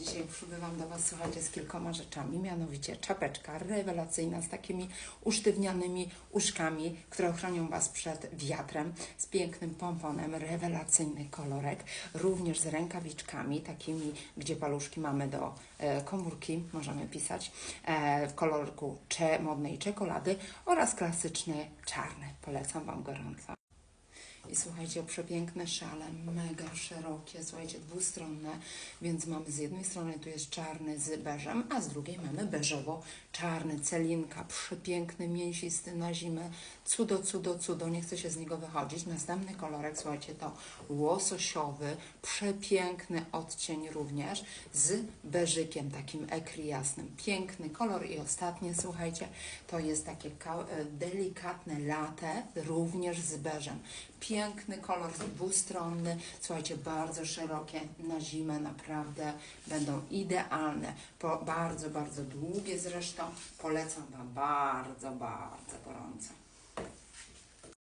Dzisiaj przybywam do Was, słuchajcie, z kilkoma rzeczami, mianowicie czapeczka rewelacyjna z takimi usztywnianymi uszkami, które ochronią Was przed wiatrem, z pięknym pomponem, rewelacyjny kolorek, również z rękawiczkami, takimi, gdzie paluszki mamy do e, komórki, możemy pisać, e, w kolorku cze, modnej czekolady oraz klasyczny czarny. Polecam Wam gorąco. I słuchajcie, przepiękne szale, mega szerokie, słuchajcie, dwustronne, więc mamy z jednej strony tu jest czarny z beżem, a z drugiej mamy beżowo-czarny, celinka, przepiękny, mięsisty na zimę, cudo, cudo, cudo, nie chce się z niego wychodzić. Następny kolorek, słuchajcie, to łososiowy, przepiękny odcień również z beżykiem, takim ekri jasnym, piękny kolor i ostatnie, słuchajcie, to jest takie e, delikatne latte, również z beżem. Piękny kolor, dwustronny, słuchajcie, bardzo szerokie na zimę, naprawdę będą idealne. Po, bardzo, bardzo długie zresztą. Polecam Wam bardzo, bardzo gorąco.